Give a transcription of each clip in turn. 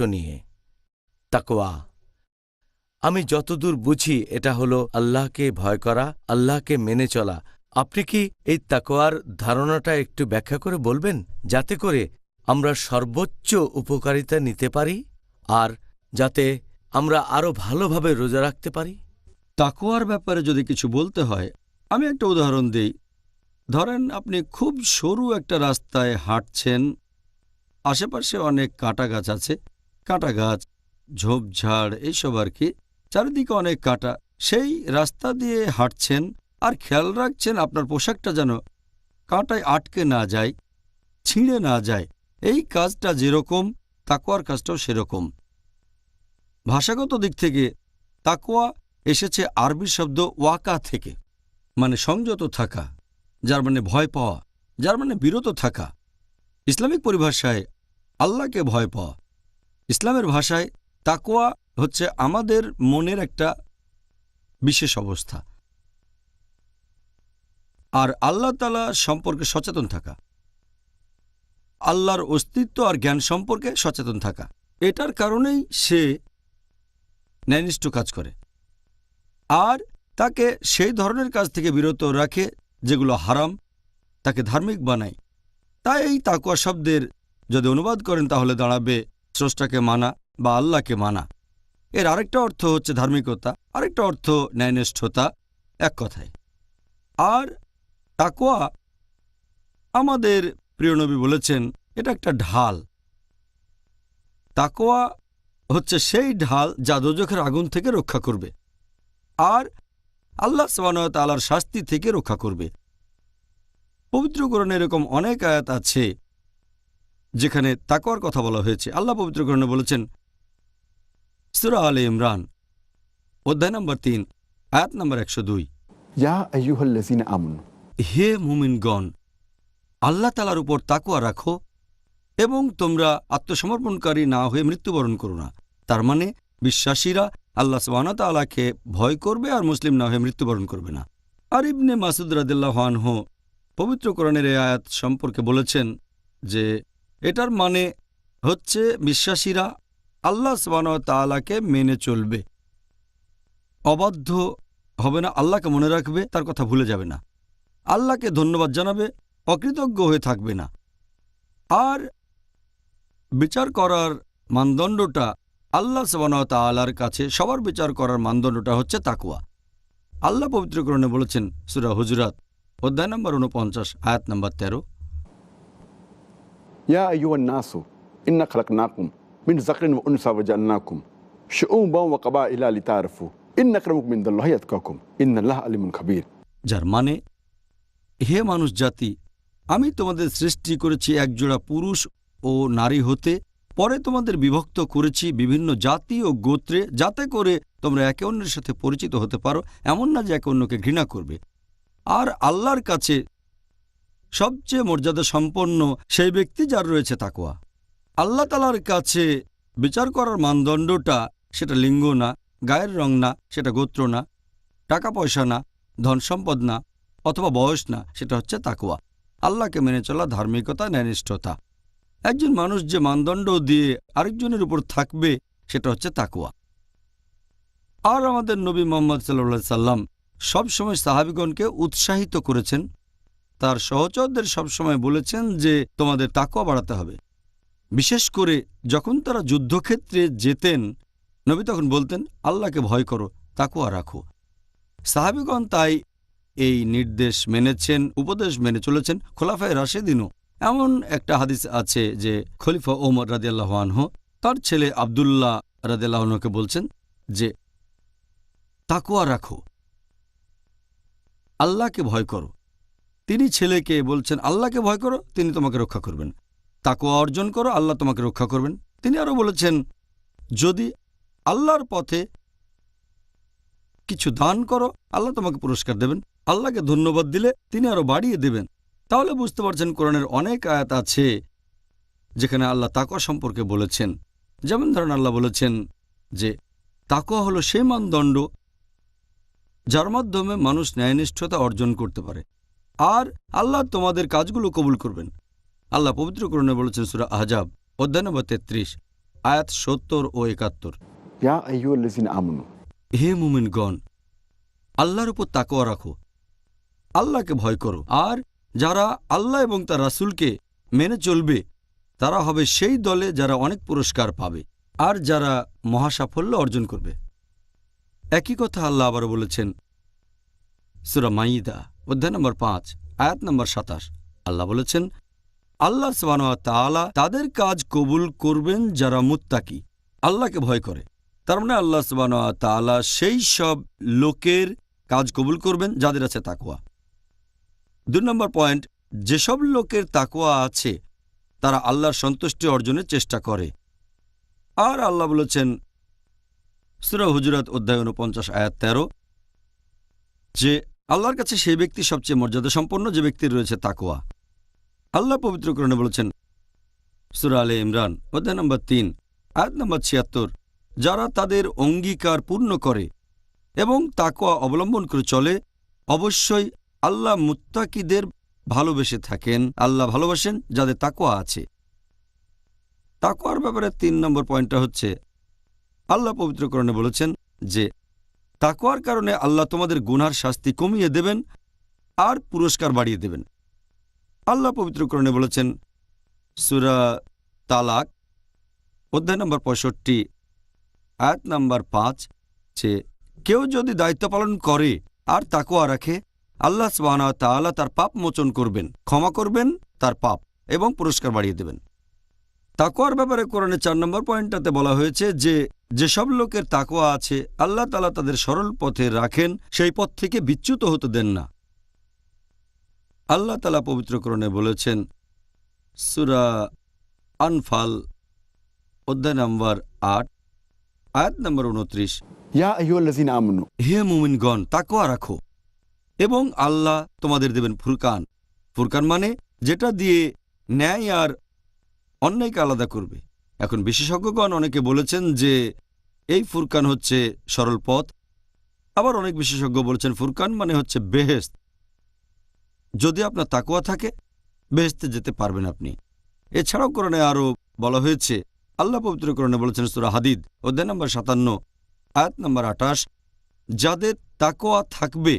নিয়ে। তাকওয়া। আমি যতদূর বুঝি, এটা হলো আল্লাহকে ভয় করা, আল্লাহকে মেনে চলা। আপনি কি এই তাকওয়ার ধারণাটা একটু ব্যাখ্যা করে বলবেন? যাতে করে আমরা সর্বোচ্চ উপকারিতা নিতে পারি আর যাতে আমরা আরও ভালোভাবে রোজা রাখতে পারি। তাকোয়ার ব্যাপারে যদি কিছু বলতে হয়, আমি একটা উদাহরণ দিই। ধরেন আপনি খুব সরু একটা রাস্তায় হাঁটছেন, আশেপাশে অনেক কাঁটা গাছ আছে কাঁটা গাছ ঝোপঝাড় এইসব আর কি। চারিদিকে অনেক কাঁটা। সেই রাস্তা দিয়ে হাঁটছেন আর খেয়াল রাখছেন আপনার পোশাকটা যেন কাঁটায় আটকে না যায়, ছিঁড়ে না যায়। এই কাজটা যেরকম তাকোয়ার কাজটাও সেরকম। ভাষাগত দিক থেকে তাকোয়া এসেছে আরবি শব্দ ওয়াকা থেকে মানে সংযত থাকা, যার মানে ভয় পাওয়া, যার মানে বিরত থাকা। ইসলামিক পরিভাষায় আল্লাহকে ভয় পাওয়া। ইসলামের ভাষায় তাকোয়া হচ্ছে আমাদের মনের একটা বিশেষ অবস্থা। আর আল্লাহ তালা সম্পর্কে সচেতন থাকা। আল্লাহর অস্তিত্ব আর জ্ঞান সম্পর্কে সচেতন থাকা। এটার কারণেই সে ন্যায়নিষ্ঠ কাজ করে। আর তাকে সেই ধরনের কাজ থেকে বিরত রাখে যেগুলো হারাম, তাকে ধার্মিক বানায়। তাই এই তাকুয়া শব্দের যদি অনুবাদ করেন তাহলে দাঁড়াবে স্রষ্টাকে মানা বা আল্লাহকে মানা। এর আরেকটা অর্থ হচ্ছে ধার্মিকতা, আরেকটা অর্থ ন্যায়নিষ্ঠতা, এক কথায়। আর তাকোয়া আমাদের প্রিয় নবী বলেছেন, এটা একটা ঢাল। তাকোয়া হচ্ছে সেই ঢাল যা দোজখের আগুন থেকে রক্ষা করবে আর আল্লাহ সবানতালার শাস্তি থেকে রক্ষা করবে। পবিত্রকরণে এরকম অনেক আয়াত আছে যেখানে তাকওয়ার কথা বলা হয়েছে। আল্লাহ পবিত্র পবিত্রকরণে বলেছেন সুরা আলে ইমরান অধ্যায় নম্বর তিন আয়াত নম্বর একশো দুই। হে মুমিনগণ আল্লাহ তালার উপর তাকুয়া রাখো এবং তোমরা আত্মসমর্পণকারী না হয়ে মৃত্যুবরণ করো না। তার মানে বিশ্বাসীরা আল্লাহ সবানতালাকে ভয় করবে আর মুসলিম না হয়ে মৃত্যুবরণ করবে না। আর ইবনে মাসুদ রাদিল্লাহ আনহ পবিত্র কোরআনের এই আয়াত সম্পর্কে বলেছেন যে এটার মানে হচ্ছে বিশ্বাসীরা আল্লাহ সবানতালাকে মেনে চলবে। অবাধ্য হবে না, আল্লাহকে মনে রাখবে, তার কথা ভুলে যাবে না। আল্লাহকে ধন্যবাদ জানাবে, অকৃতজ্ঞ হয়ে থাকবে না। আর বিচার করার মানদণ্ডটা আল্লাহ সবানতালার কাছে, সবার বিচার করার মানদণ্ডটা হচ্ছে তাকুয়া আল্লাহ পবিত্রকরণে বলেছেন, সুরা হুজরাত, অধ্যায় নম্বর উনপঞ্চাশ আয়াত নম্বর তেরো। আইয়ুহান নাসু ইন্না খালাকনাকুম মিন যাকরিন ওয়া উনসা ওয়া জাআলনাকুম শুউবান ওয়া কাবাইলা লিতাআরফু ইন্না আকরামাকুম ইনদাল্লাহি আতকাকুম ইন্নাল্লাহা আলিমুন খাবীর যার মানে হে মানুষ জাতি, আমি তোমাদের সৃষ্টি করেছি একজোড়া পুরুষ ও নারী হতে, পরে তোমাদের বিভক্ত করেছি বিভিন্ন জাতি ও গোত্রে, যাতে করে তোমরা একে অন্যের সাথে পরিচিত হতে পারো, এমন না যে একে অন্যকে ঘৃণা করবে। আর আল্লাহর কাছে সবচেয়ে মর্যাদা সম্পন্ন সেই ব্যক্তি যার রয়েছে তাকোয়া আল্লাহ তালার কাছে বিচার করার মানদণ্ডটা সেটা লিঙ্গ না, গায়ের রং না, সেটা গোত্র না টাকা পয়সা না ধন সম্পদ না, অথবা বয়স না, সেটা হচ্ছে তাকুয়া আল্লাহকে মেনে চলা ধার্মিকতা, ন্যায়নিষ্ঠতা। একজন মানুষ যে মানদণ্ড দিয়ে আরেকজনের উপর থাকবে, সেটা হচ্ছে তাকুয়া আর আমাদের নবী মোহাম্মদ সাল্লা সাল্লাম সবসময় সাহাবিগণকে উৎসাহিত করেছেন তার সহচরদের সবসময় বলেছেন যে তোমাদের তাকুয়া বাড়াতে হবে। বিশেষ করে যখন তারা যুদ্ধক্ষেত্রে যেতেন, নবী তখন বলতেন, আল্লাহকে ভয় করো তাকুয়া রাখো। সাহাবিগণ তাই এই নির্দেশ মেনেছেন, উপদেশ মেনে চলেছেন খোলাফায় রাশেদিনও। এমন একটা হাদিস আছে যে খলিফা ওমর রাদিয়াল্লাহানহ তার ছেলে আবদুল্লাহ রাদিয়াল্লাহনকে বলছেন যে তাকুয়া রাখো। আল্লাহকে ভয় করো। তিনি ছেলেকে বলছেন, আল্লাহকে ভয় করো, তিনি তোমাকে রক্ষা করবেন। তাকুয়া অর্জন করো, আল্লাহ তোমাকে রক্ষা করবেন। তিনি আরও বলেছেন, যদি আল্লাহর পথে কিছু দান করো, আল্লাহ তোমাকে পুরস্কার দেবেন। আল্লাহকে ধন্যবাদ দিলে তিনি আরও বাড়িয়ে দেবেন। তাহলে বুঝতে পারছেন কোরআনের অনেক আয়াত আছে, যেখানে আল্লাহ তাকুয়া সম্পর্কে বলেছেন। যেমন ধরেন আল্লাহ বলেছেন যে তাকুয়া হলো সেই মানদণ্ড যার মাধ্যমে মানুষ ন্যায়নিষ্ঠতা অর্জন করতে পারে। আর আল্লাহ তোমাদের কাজগুলো কবুল করবেন। আল্লাহ পবিত্র করণে বলেছেন সুরা আহজাব অধ্যায় নম্বর তেত্রিশ আয়াত সত্তর ও একাত্তর। হে মুমিনগণ আল্লাহর উপর তাকোয়া রাখো। আল্লাহকে ভয় করো। আর যারা আল্লাহ এবং তার রাসুলকে মেনে চলবে তারা হবে সেই দলে যারা অনেক পুরস্কার পাবে আর যারা মহাসাফল্য অর্জন করবে। একই কথা আল্লাহ আবার বলেছেন সুরা মাইদা। অধ্যায় নম্বর পাঁচ, আয়াত নম্বর সাতাশ। আল্লাহ বলেছেন, আল্লাহ তাআলা তাদের কাজ কবুল করবেন যারা মুত্তাকি। আল্লাহকে ভয় করে। তার মানে আল্লাহ তাআলা সেই সব লোকের কাজ কবুল করবেন যাদের আছে তাকোয়া দুই নম্বর পয়েন্ট, যেসব লোকের তাকোয়া আছে, তারা আল্লাহর সন্তুষ্টি অর্জনের চেষ্টা করে। আর আল্লাহ বলেছেন, সুরা হুজুরাত অধ্যায় উনপঞ্চাশ, আয়াত তেরো, যে আল্লাহর কাছে সেই ব্যক্তি সবচেয়ে মর্যাদা সম্পন্ন যে ব্যক্তির রয়েছে তাকোয়া আল্লাহ পবিত্রকরণে বলেছেন, সুরা আলে ইমরান, অধ্যায় নম্বর তিন, আয়াত নম্বর ছিয়াত্তর, যারা তাদের অঙ্গীকার পূর্ণ করে এবং তাকোয়া অবলম্বন করে চলে, অবশ্যই আল্লাহ মুত্তাকিদের ভালোবেসে থাকেন, আল্লাহ ভালোবাসেন যাদের তাকোয়া আছে। তাকোয়ার ব্যাপারে তিন নম্বর পয়েন্টটা হচ্ছে, আল্লাহ পবিত্রকরণে বলেছেন যে তাকোয়ার কারণে আল্লাহ তোমাদের গুনার শাস্তি কমিয়ে দেবেন আর পুরস্কার বাড়িয়ে দেবেন। আল্লাহ পবিত্রকরণে বলেছেন, সুরা তালাক, অধ্যায় নম্বর পঁয়ষট্টি, আয়াত নাম্বার পাঁচ, যে কেউ যদি দায়িত্ব পালন করে আর তাকোয়া রাখে, আল্লাহ তাআলা তার পাপ মোচন করবেন, ক্ষমা করবেন তার পাপ এবং পুরস্কার বাড়িয়ে দেবেন। তাকোয়ার ব্যাপারে কোরআনে চার নম্বর পয়েন্টটাতে বলা হয়েছে যে যেসব লোকের তাকোয়া আছে আল্লাহ তালা তাদের সরল পথে রাখেন সেই পথ থেকে বিচ্যুত হতে দেন না। আল্লাহ তালা পবিত্রকরণে বলেছেন সুরা আনফাল অধ্যায় নম্বর আট আয়াত নম্বর উনত্রিশ হে মুমিনগণ তাকোয়া রাখো। এবং আল্লাহ তোমাদের দেবেন ফুরকান। ফুরকান মানে যেটা দিয়ে ন্যায় আর অন্যায়কে আলাদা করবে। এখন বিশেষজ্ঞগণ অনেকে বলেছেন যে, এই ফুরকান হচ্ছে সরল পথ। আবার অনেক বিশেষজ্ঞ বলেছেন ফুরকান মানে হচ্ছে বেহেস্ত যদি আপনার তাকোয়া থাকে বেহেস্তে যেতে পারবেন আপনি। এছাড়াও কোরআনে আরও বলা হয়েছে, আল্লাহ পবিত্রকরণে বলেছেন সুরা হাদিদ, অধ্যায় নম্বর সাতান্ন, আয়াত নম্বর আটাশ যাদের তাকোয়া থাকবে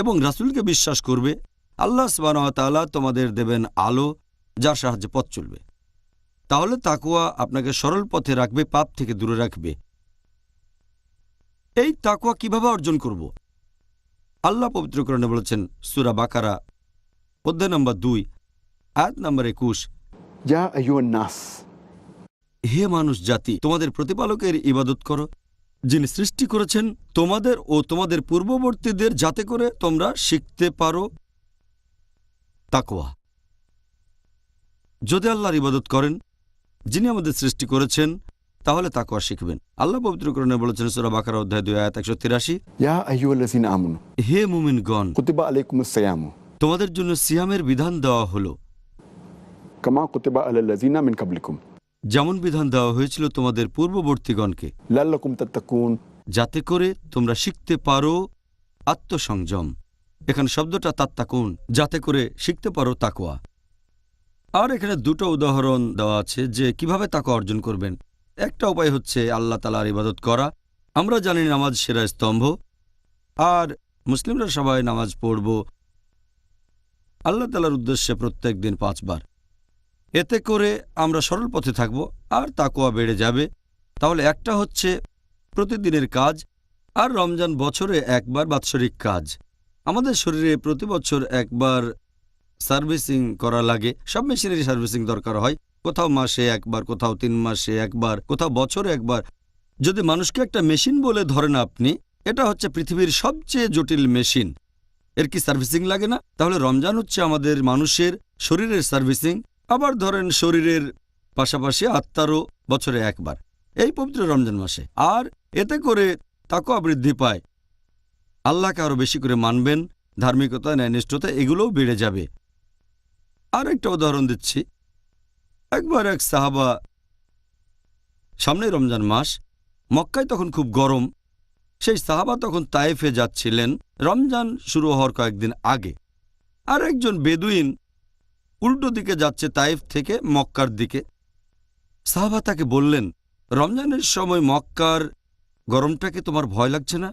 এবং রাসূলকে বিশ্বাস করবে, আল্লাহ সুবাহতাল্লাহ তোমাদের দেবেন আলো, যার সাহায্যে পথ চলবে। তাহলে তাকুয়া আপনাকে সরল পথে রাখবে পাপ থেকে দূরে রাখবে। এই তাকুয়া কীভাবে অর্জন করব? আল্লাহ পবিত্রকরণে বলেছেন সুরা বাকারা অধ্যায় নম্বর দুই আয়াত নম্বর একুশ হে মানুষ জাতি তোমাদের প্রতিপালকের ইবাদত করো। যিনি সৃষ্টি করেছেন তোমাদের ও তোমাদের পূর্ববর্তীদের যাতে করে তোমরা শিখতে পারো তাকোয়া যদি আল্লাহর ইবাদত করেন যিনি আমাদের সৃষ্টি করেছেন তাহলে তাকে শিখবেন। আল্লাহ পবিত্রকরণে বলেছেন সুরা বাকার অধ্যায় দুই আয়াত একশো তিরাশি হে মুমিন গন তোমাদের জন্য সিয়ামের বিধান দেওয়া হলো। কামা কুতিবা যেমন বিধান দেওয়া হয়েছিল তোমাদের পূর্ববর্তীগণকে। যাতে করে তোমরা শিখতে পারো আত্মসংযম। এখানে শব্দটা তাত্তাকুন যাতে করে শিখতে পারো তাকোয়া আর এখানে দুটো উদাহরণ দেওয়া আছে যে কীভাবে তাকোয়া অর্জন করবেন। একটা উপায় হচ্ছে আল্লাহ তালার ইবাদত করা। আমরা জানি নামাজ সেরা স্তম্ভ। আর মুসলিমরা সবাই নামাজ পড়ব আল্লাহ তালার উদ্দেশ্যে প্রত্যেক দিন পাঁচবার। এতে করে আমরা সরল পথে থাকব আর তাকোয়া বেড়ে যাবে। তাহলে একটা হচ্ছে প্রতিদিনের কাজ আর রমজান বছরে একবার বাৎসরিক কাজ। আমাদের শরীরে প্রতি বছর একবার সার্ভিসিং করা লাগে। সব মেশিনেরই সার্ভিসিং দরকার হয়। কোথাও মাসে একবার, কোথাও তিন মাসে একবার, কোথাও বছরে একবার। যদি মানুষকে একটা মেশিন বলে ধরেন আপনি, এটা হচ্ছে পৃথিবীর সবচেয়ে জটিল মেশিন। এর কি সার্ভিসিং লাগে না? তাহলে রমজান হচ্ছে আমাদের মানুষের শরীরের সার্ভিসিং। আবার ধরেন শরীরের পাশাপাশি আত্মারও বছরে একবার। এই পবিত্র রমজান মাসে। আর এতে করে তাকওয়া বৃদ্ধি পায়। আল্লাহকে আরও বেশি করে মানবেন। ধার্মিকতা, ন্যায়নিষ্ঠতা, এগুলোও বেড়ে যাবে। আর একটা উদাহরণ দিচ্ছি। একবার এক সাহাবা সামনে রমজান মাস, মক্কায় তখন খুব গরম। সেই সাহাবা তখন তায়েফে যাচ্ছিলেন। রমজান শুরু হওয়ার কয়েকদিন আগে। আর একজন বেদুইন উল্টো দিকে যাচ্ছে তাইফ থেকে মক্কার দিকে। সাহাবা তাকে বললেন, রমজানের সময় মক্কার গরমটাকে তোমার ভয় লাগছে না?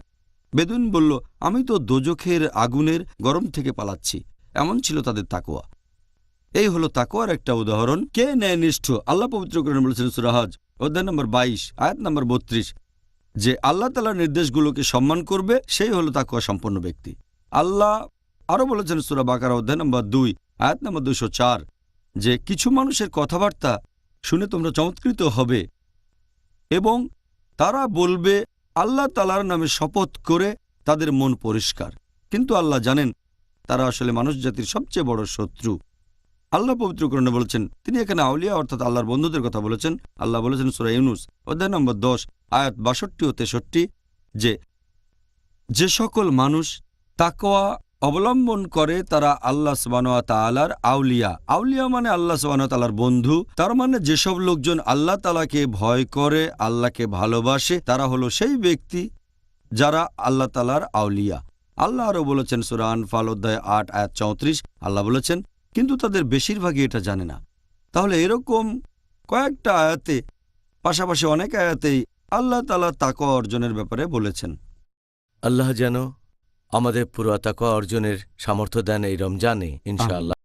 বেদুইন বলল, আমি তো দোজখের আগুনের গরম থেকে পালাচ্ছি। এমন ছিল তাদের তাকোয়া এই হলো তাকোয়ার একটা উদাহরণ। কে ন্যায়নিষ্ঠ? আল্লাহ পবিত্র করেন বলেছেন সুরাহাজ অধ্যায় নম্বর বাইশ, আয়াত নম্বর বত্রিশ। যে আল্লাহ তালার নির্দেশগুলোকে সম্মান করবে, সেই হলো তাকুয়া সম্পন্ন ব্যক্তি। আল্লাহ আরও বলেছেন সুরা বাকার, অধ্যায় নম্বর দুই, আয়াত নম্বর দুশো চার, যে কিছু মানুষের কথাবার্তা শুনে তোমরা চমৎকৃত হবে এবং তারা বলবে, আল্লাহ তালার নামে শপথ করে তাদের মন পরিষ্কার। কিন্তু আল্লাহ জানেন, তারা আসলে মানুষ জাতির সবচেয়ে বড় শত্রু। আল্লাহ পবিত্র পবিত্রকরণে বলেছেন, তিনি এখানে আউলিয়া অর্থাৎ আল্লাহর বন্ধুদের কথা বলেছেন। আল্লাহ বলেছেন সুরা ইউনুস, অধ্যায় নম্বর দশ, আয়াত বাষট্টি ও তেষট্টি, যে যে সকল মানুষ তাকোয়া অবলম্বন করে, তারা আল্লাহ তালার আউলিয়া। আউলিয়া মানে আল্লাহ তালার বন্ধু। তার মানে যেসব লোকজন আল্লাহ তালাকে ভয় করে, আল্লাহকে ভালোবাসে, তারা হলো সেই ব্যক্তি যারা আল্লাহ তালার আউলিয়া। আল্লাহ আরও বলেছেন সুরান ফাল অধ্যায় আট, আয়াত চৌত্রিশ, আল্লাহ বলেছেন কিন্তু তাদের বেশিরভাগই এটা জানে না। তাহলে এরকম কয়েকটা আয়াতে, পাশাপাশি অনেক আয়াতেই আল্লাহ তালা তাকওয়া অর্জনের ব্যাপারে বলেছেন। আল্লাহ যেন আমাদের পুরো তাকওয়া অর্জনের সামর্থ্য দেন এই রমজানে, ইনশাআল্লাহ।